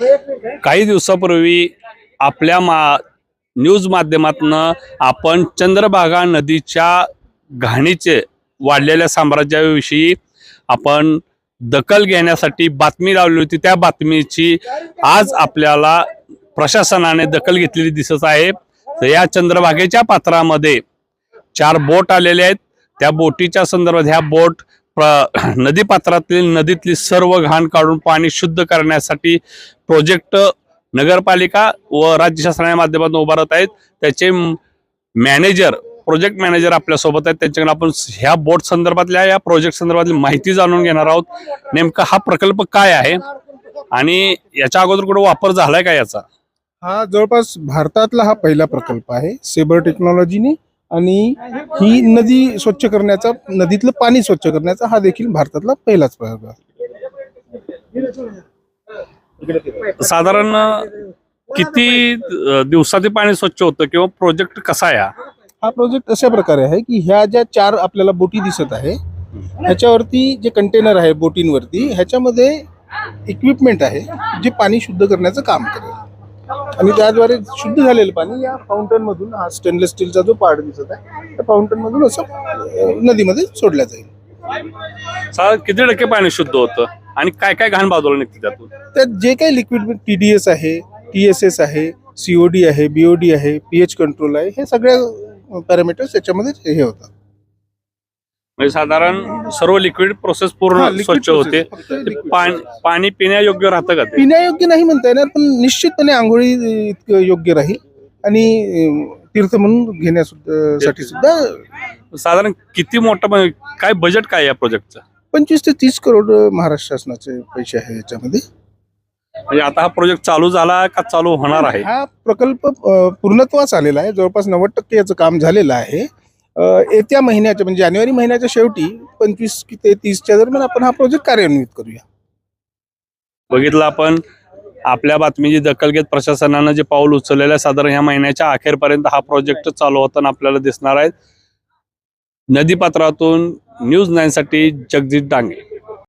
काही दिवसापूर्वी आपल्या मा न्यूज माध्यमातनं आपण चंद्रभागा नदीच्या घाणीचे वाढलेल्या साम्राज्याविषयी आपण दखल घेण्यासाठी बातमी लावली होती. त्या बातमीची आज आपल्याला प्रशासनाने दखल घेतलेली दिसत आहे. तर या चंद्रभागेच्या पात्रामध्ये चार बोट आलेले आहेत. त्या बोटीच्या संदर्भात ह्या बोट नदीपात्रातील नदीतली सर्व घाण काढून पाणी शुद्ध करण्यासाठी प्रोजेक्ट नगरपालिका व राज्य शासनाच्या माध्यमातून उभारत आहेत. त्याचे मॅनेजर प्रोजेक्ट मॅनेजर आपल्यासोबत आहेत. त्यांच्याकडे आपण ह्या बोट संदर्भातल्या या प्रोजेक्ट संदर्भातली माहिती जाणून घेणार आहोत. नेमका हा प्रकल्प काय आहे? आणि याच्या अगोदर कुठे वापर झालाय का याचा? हा जवळपास भारतातला हा पहिला प्रकल्प आहे. सेबर टेक्नॉलॉजीने आणि ही नदी स्वच्छ करण्याचा नदीतलं पाणी स्वच्छ करण्याचा हा देखील भारतातला पहिलाच प्रयोग साधारण किती हे पाणी स्वच्छ होतं किंवा प्रोजेक्ट कसा आहे हा? हा प्रोजेक्ट अशा प्रकारे आहे की ह्या ज्या चार आपल्याला बोटी दिसत आहे ह्याच्यावरती जे कंटेनर आहे बोटींवरती ह्याच्यामध्ये इक्विपमेंट आहे जे पाणी शुद्ध करण्याचं काम करेल आणि त्याद्वारे शुद्ध झालेलं पाणी या फाउंटन मधून हा स्टेनलेस स्टीलचा जो पार्ट दिसत आहे त्या फाउंटन मधून असं नदीमध्ये सोडल्या जाईल. साधारण किती टक्के पाणी शुद्ध होतं? आणि काय काय घाण बाजूला निघते त्यातून? त्यात जे काही लिक्विड टी डी एस आहे टी एस एस आहे सीओडी आहे बीओडी आहे पीएच कंट्रोल आहे हे सगळ्या पॅरामीटर्स याच्यामध्ये हे होतात. म्हणजे साधारण सर्व लिक्विड प्रोसेस हा, पूर्ण liquid स्वच्छ process. होते. फक्त ते liquid पाणी पाणी पिण्यायोग्य राहतं का ते? पिण्यायोग्य नाही म्हणता येणार पण निश्चितपणे आंघोळी इतकं योग्य राहील आणि अं, तीर्थ म्हणून घेण्यासाठी सुद्धा साधारण किती मोठं म्हणजे काय बजेट काय या प्रोजेक्टचं पंचवीस ते तीस करोड महाराष्ट्र शासनाचे पैसे आहे याच्यामध्ये. म्हणजे आता हा प्रोजेक्ट चालू झाला का चालू होणार आहे? हा प्रकल्प अं, पूर्णत्वास आलेला आहे. जवळपास नव्वद टक्के याचं काम झालेलं आहे. येत्या महिन्याच्या म्हणजे जानेवारी महिन्याच्या शेवटी पंचवीस ते तीसच्या दरम्यान आपण हा प्रोजेक्ट कार्यान्वित करूया. बघितलं आपण आपल्या बातमीची दखल घेत प्रशासनानं जे पाऊल उचललेलं आहे साधारण ह्या महिन्याच्या अखेरपर्यंत हा प्रोजेक्ट चालू होताना आपल्याला दिसणार आहे नदीपात्रातून न्यूज नाईनसाठी जगदीश डांगे.